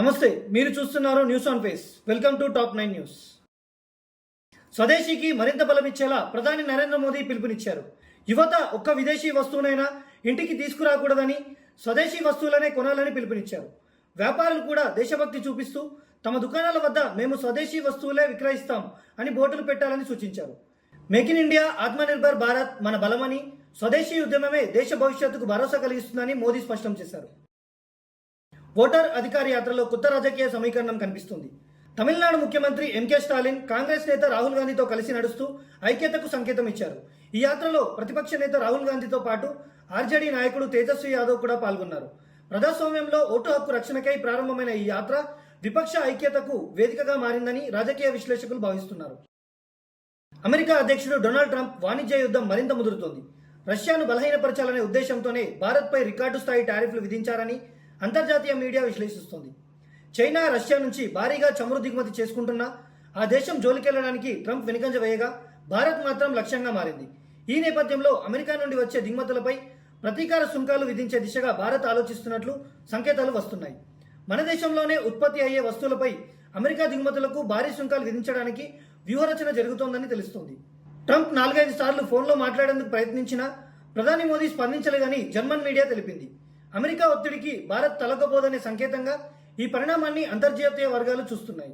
నమస్తే మీరు చూస్తున్నారు news on face welcome to top nine news స్వదేశీకి మరింత బలమిచ్చేలా ప్రధాని నరేంద్ర మోదీ పిలుపునిచ్చారు. యువత ఒక్క విదేశీ వస్తువునైనా ఇంటికి తీసుకురాకూడదని స్వదేశీ వస్తువులనే కొనాలని పిలుపునిచ్చారు. వ్యాపారులు కూడా దేశభక్తి చూపిస్తూ తమ దుకాణాల వద్ద మేము స్వదేశీ వస్తువులే విక్రయిస్తాం అని బోర్డులు పెట్టాలని సూచించారు. Make in India Atmanirbhar Bharat మన బలమని స్వదేశీ ఉద్యమమే దేశ భవిష్యత్తుకు భరోసా కలిగిస్తుందని మోదీ స్పష్టం చేశారు. ఓటర్ అధికార యాత్రలో కొత్త రాజకీయ సమీకరణం కనిపిస్తుంది. తమిళనాడు ముఖ్యమంత్రి ఎంకే స్టాలిన్ కాంగ్రెస్ నేత రాహుల్ గాంధీతో కలిసి నడుస్తూ ఐక్యతకు సంకేతం ఇచ్చారు. ఈ యాత్రలో ప్రతిపక్ష నేత రాహుల్ గాంధీతో పాటు ఆర్జేడీ నాయకుడు తేజస్వి యాదవ్ కూడా పాల్గొన్నారు. ప్రజాస్వామ్యంలో ఓటు హక్కు రక్షణకై ప్రారంభమైన ఈ యాత్ర విపక్ష ఐక్యతకు వేదికగా మారిందని రాజకీయ విశ్లేషకులు భావిస్తున్నారు. అమెరికా అధ్యక్షుడు డొనాల్డ్ ట్రంప్ వాణిజ్య యుద్ధం మరింత ముదురుతోంది. రష్యాను బలహీనపరచాలనే ఉద్దేశంతోనే భారత్పై రికార్డు స్థాయి టారిఫ్లు విధించారని అంతర్జాతీయ మీడియా విశ్లేషిస్తోంది. చైనా రష్యా నుంచి భారీగా చమురు దిగుమతి చేసుకుంటున్న ఆ దేశం జోలికెళ్ళడానికి ట్రంప్ వెనుకంజ వేయగా భారత్ మాత్రం లక్ష్యంగా మారింది. ఈ నేపథ్యంలో అమెరికా నుండి వచ్చే దిగుమతులపై ప్రతీకార సుంకాలు విధించే దిశగా భారత్ ఆలోచిస్తున్నట్లు సంకేతాలు వస్తున్నాయి. మన దేశంలోనే ఉత్పత్తి అయ్యే వస్తువులపై అమెరికా దిగుమతులకు భారీ సుంకాలు విధించడానికి వ్యూహరచన జరుగుతోందని తెలుస్తోంది. ట్రంప్ నాలుగైదు సార్లు ఫోన్లో మాట్లాడేందుకు ప్రయత్నించినా ప్రధాని మోదీ స్పందించలేదని జర్మన్ మీడియా తెలిపింది. అమెరికా ఒత్తిడికి భారత్ తలకపోదనే సంకేతంగా ఈ పరిణామాన్ని అంతర్జాతీయ వర్గాలు చూస్తున్నాయి.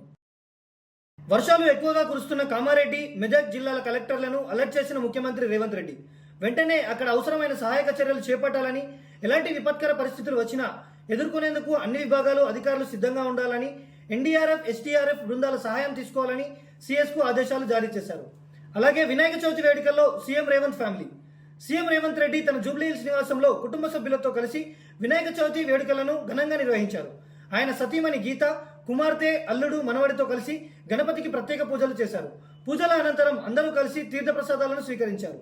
వర్షాలు ఎక్కువగా కురుస్తున్న కామారెడ్డి మెదక్ జిల్లాల కలెక్టర్లను అలర్ట్ చేసిన ముఖ్యమంత్రి రేవంత్ రెడ్డి. వెంటనే అక్కడ అవసరమైన సహాయక చర్యలు చేపట్టాలని ఎలాంటి విపత్కర పరిస్థితులు వచ్చినా ఎదుర్కొనేందుకు అన్ని విభాగాలు అధికారులు సిద్ధంగా ఉండాలని ఎన్డీఆర్ఎఫ్ ఎస్టీఆర్ఎఫ్ బృందాల సహాయం తీసుకోవాలని సీఎస్కు ఆదేశాలు జారీ చేశారు. అలాగే వినాయక చవితి వేడుకల్లో CM Revanth family. CM Revanth Reddy తన జూబ్లీ హిల్స్ నివాసంలో కుటుంబ సభ్యులతో కలిసి వినాయక చవితి వేడుకలను ఘనంగా నిర్వహించారు. ఆయన సతీమణి గీత కుమార్తె అల్లుడు మనవడితో కలిసి గణపతికి ప్రత్యేక పూజలు చేశారు. పూజల అనంతరం అందరూ కలిసి తీర్థప్రసాదాలను స్వీకరించారు.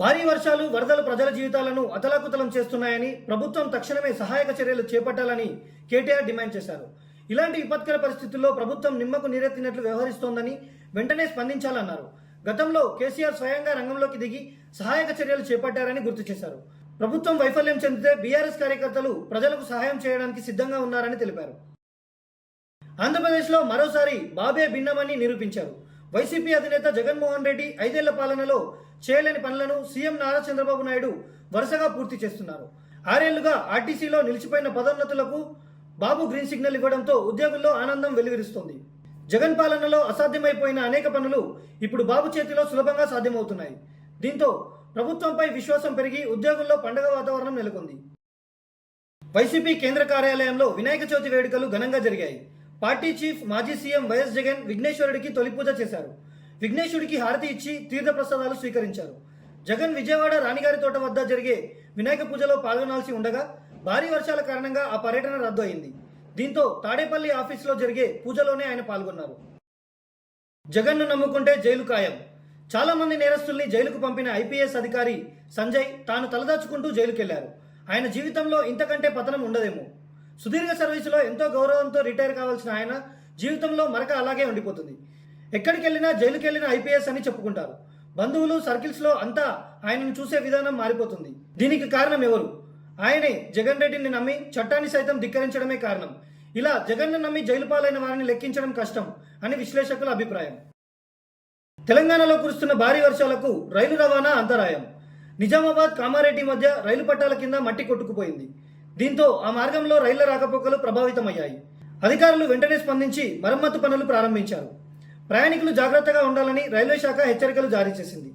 భారీ వర్షాలు వరదలు ప్రజల జీవితాలను అతలాకుతలం చేస్తున్నాయని ప్రభుత్వం తక్షణమే సహాయక చర్యలు చేపట్టాలని కేటీఆర్ డిమాండ్ చేశారు. ఇలాంటి విపత్కర పరిస్థితుల్లో ప్రభుత్వం నిమ్మకు నీరెత్తినట్లు వ్యవహరిస్తోందని వెంటనే స్పందించాలన్నారు. గతంలో కేసీఆర్ స్వయంగా రంగంలోకి దిగి సహాయక చర్యలు చేపట్టారని గుర్తు చేశారు. ప్రభుత్వం వైఫల్యం చెందితే బీఆర్ఎస్ కార్యకర్తలు ప్రజలకు సహాయం చేయడానికి సిద్ధంగా ఉన్నారని తెలిపారు. ఆంధ్రప్రదేశ్లో మరోసారి బాబే భిన్నమని నిరూపించారు. వైసీపీ అధినేత జగన్మోహన్ రెడ్డి ఐదేళ్ళ పాలనలో చేయలేని పనులను సీఎం నారా చంద్రబాబు నాయుడు వరుసగా పూర్తి చేస్తున్నారు. ఆరేళ్ళుగా ఆర్టీసీలో నిలిచిపోయిన పదోన్నతులకు బాబు గ్రీన్ సిగ్నల్ ఇవ్వడంతో ఉద్యోగుల్లో ఆనందం వెలువరిస్తోంది. జగన్ పాలనలో అసాధ్యమైపోయిన అనేక పనులు ఇప్పుడు బాబు చేతిలో సులభంగా సాధ్యమవుతున్నాయి. దీంతో ప్రభుత్వంపై విశ్వాసం పెరిగి ఉద్యోగుల్లో పండగ వాతావరణం నెలకొంది. వైసీపీ కేంద్ర కార్యాలయంలో వినాయక చవితి వేడుకలు ఘనంగా జరిగాయి. పార్టీ చీఫ్ మాజీ సీఎం వైఎస్ జగన్ విఘ్నేశ్వరుడికి తొలి పూజ చేశారు. విఘ్నేశ్వరుడికి హారతి ఇచ్చి తీర్థప్రసాదాలు స్వీకరించారు. జగన్ విజయవాడ రాణిగారి తోట వద్ద జరిగే వినాయక పూజలో పాల్గొనాల్సి ఉండగా భారీ వర్షాల కారణంగా ఆ పర్యటన రద్దు అయింది. దీంతో తాడేపల్లి ఆఫీసులో జరిగే పూజలోనే ఆయన పాల్గొన్నారు. జగన్ను నమ్ముకుంటే జైలు ఖాయం. చాలామంది నేరస్తుల్ని జైలుకు పంపిన ఐపీఎస్ అధికారి సంజయ్ తాను తలదాచుకుంటూ జైలుకెళ్ళారు. ఆయన జీవితంలో ఇంతకంటే పతనం ఉండదేమో. సుదీర్ఘ సర్వీసులో ఎంతో గౌరవంతో రిటైర్ కావాల్సిన ఆయన జీవితంలో మరక అలాగే ఉండిపోతుంది. ఎక్కడికి వెళ్ళినా జైలుకి వెళ్ళిన ఐపీఎస్ అని చెప్పుకుంటారు. బంధువులు సర్కిల్స్లో అంతా ఆయనను చూసే విధానం మారిపోతుంది. దీనికి కారణం ఎవరు? ఆయనే జగన్ రెడ్డిని నమ్మి చట్టాన్ని సైతం ధిక్కరించడమే కారణం. ఇలా జగన్ను నమ్మి జైలు పాలైన వారిని లెక్కించడం కష్టం అని విశ్లేషకుల అభిప్రాయం. తెలంగాణలో కురుస్తున్న భారీ వర్షాలకు రైలు రవాణా అంతరాయం. నిజామాబాద్ కామారెడ్డి మధ్య రైలు పట్టాల కింద మట్టి కొట్టుకుపోయింది. దీంతో ఆ మార్గంలో రైళ్ళ రాకపోకలు ప్రభావితమయ్యాయి. అధికారులు వెంటనే స్పందించి మరమ్మతు పనులు ప్రారంభించారు. ప్రయాణికులు జాగ్రత్తగా ఉండాలని రైల్వే శాఖ హెచ్చరికలు జారీ చేసింది.